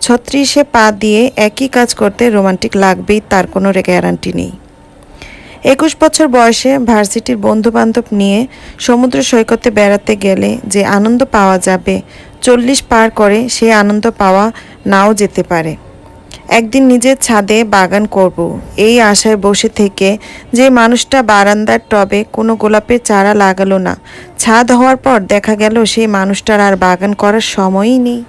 ছত্রিশে পা দিয়ে একই কাজ করতে রোমান্টিক লাগবেই, তার কোনো গ্যারান্টি নেই। একুশ বছর বয়সে ভার্সিটির বন্ধু বান্ধব নিয়ে সমুদ্র সৈকতে বেড়াতে গেলে যে আনন্দ পাওয়া যাবে, চল্লিশ পার করে সেই আনন্দ পাওয়া নাও যেতে পারে। একদিন নিজের ছাদে বাগান করব, এই আশায় বসে থেকে যে মানুষটা বারান্দার টবে কোনো গোলাপের চারা লাগালো না, ছাদ হওয়ার পর দেখা গেল সেই মানুষটার আর বাগান করার সময়ই নেই।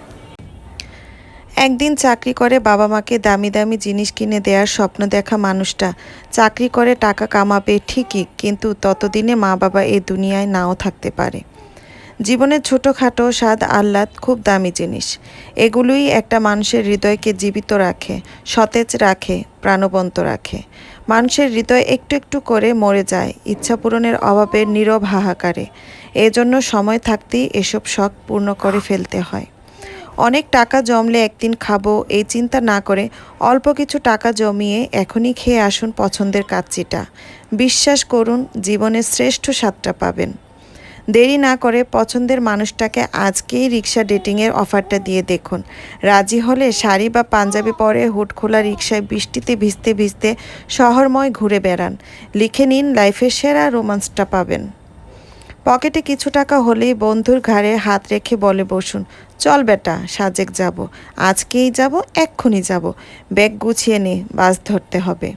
একদিন চাকরি করে বাবা মাকে দামি দামি জিনিস কিনে দেওয়ার স্বপ্ন দেখা মানুষটা। চাকরি করে টাকা কামাবে ঠিকই, কিন্তু ততদিনে মা বাবা এই দুনিয়ায় নাও থাকতে পারে। জীবনের ছোটোখাটো স্বাদ আহ্লাদ খুব দামি জিনিস। এগুলোই একটা মানুষের হৃদয়কে জীবিত রাখে, সতেজ রাখে, প্রাণবন্ত রাখে। মানুষের হৃদয় একটু একটু করে মরে যায়, ইচ্ছা পূরণের অভাবের নীরব হাহাকারে। এজন্য সময় থাকতেই এসব শখ পূর্ণ করে ফেলতে হয়। অনেক টাকা জমলে একদিন খাব, এই চিন্তা না করে অল্প কিছু টাকা জমিয়ে এখনই খেয়ে আসুন পছন্দের কাচ্চিটা। বিশ্বাস করুন, জীবনের শ্রেষ্ঠ স্বাদটা পাবেন। দেরি না করে পছন্দের মানুষটাকে আজকেই রিক্সা ডেটিংয়ের অফারটা দিয়ে দেখুন। রাজি হলে শাড়ি বা পাঞ্জাবি পরে হুট খোলা রিক্সায় বৃষ্টিতে ভিজতে ভিজতে শহরময় ঘুরে বেড়ান। লিখে নিন, লাইফের সেরা রোমান্সটা পাবেন। পকেটে কিছু টাকা হলেই বন্ধুর ঘাড়ে হাত রেখে বলে বসুন, চল বেটা, সাজেক যাব। আজকেই যাব, এক্ষুনি যাব। ব্যাগ গুছিয়ে নে, বাস ধরতে হবে।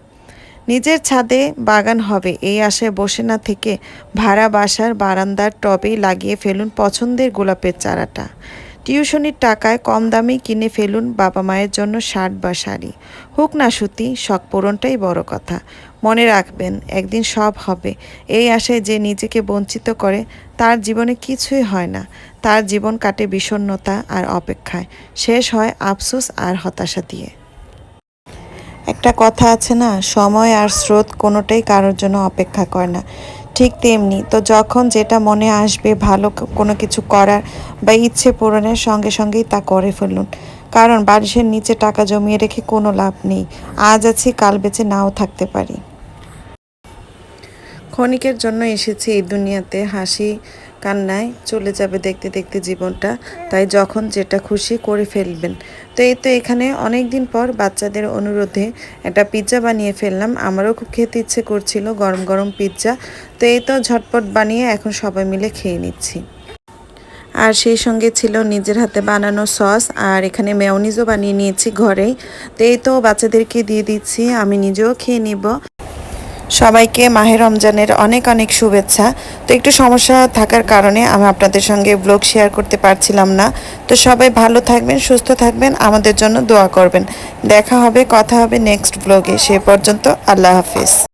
নিজের ছাদে বাগান হবে। এই আশায় বসে না থেকে ভাড়া বাসার বারান্দার টবেই লাগিয়ে ফেলুন পছন্দের গোলাপের চারাটা। টিউশনির টাকায় কম দামেই কিনে ফেলুন বাবা মায়ের জন্য শার্ট বা শাড়ি। হোক না সুতি শখ পূরণটাই বড় কথা। মনে রাখবেন, একদিন সব হবে। এই আশায় যে নিজেকে বঞ্চিত করে, তার জীবনে কিছুই হয় না। তার জীবন কাটে বিষণ্ণতা আর অপেক্ষায়। শেষ হয় আফসোস আর হতাশা দিয়ে। একটা কথা আছে না, সময় আর স্রোত কোনোটাই কারোর জন্য অপেক্ষা করে না। ঠিক তেমনি, তো যখন যেটা মনে আসবে ভালো কোনো কিছু করার বা ইচ্ছে পূরণের সঙ্গে সঙ্গেই তা করে ফেলুন। কারণ বারিশের নিচে টাকা জমিয়ে রেখে কোনো লাভ নেই। আজ আছি, কাল বেঁচে নাও থাকতে পারি। ক্ষণিকের জন্য এসেছি এই দুনিয়াতে, হাসি কান্নায় চলে যাবে দেখতে দেখতে জীবনটা। তাই যখন যেটা খুশি করে ফেলবেন। তো এই তো এখানে অনেক দিন পর বাচ্চাদের অনুরোধে একটা পিৎজা বানিয়ে ফেললাম। আমারও খুব খেতে ইচ্ছে করছিল গরম গরম পিৎজা তো এই তো ঝটপট বানিয়ে এখন সবাই মিলে খেয়ে নিচ্ছি। আর সেই সঙ্গে ছিল নিজের হাতে বানানো সস আর এখানে মেয়নিজও বানিয়ে নিয়েছি ঘরেই তো এই তো বাচ্চাদেরকে দিয়ে দিচ্ছি। আমি নিজেও খেয়ে নিব। সবাইকে মাহের রমজানের অনেক অনেক শুভেচ্ছা। তো একটু সমস্যা থাকার কারণে আমি আপনাদের সঙ্গে ব্লগ শেয়ার করতে পারছিলাম না। তো সবাই ভালো থাকবেন, সুস্থ থাকবেন, আমাদের জন্য দোয়া করবেন। দেখা হবে, কথা হবে নেক্সট ব্লগে সে পর্যন্ত আল্লাহ হাফিজ।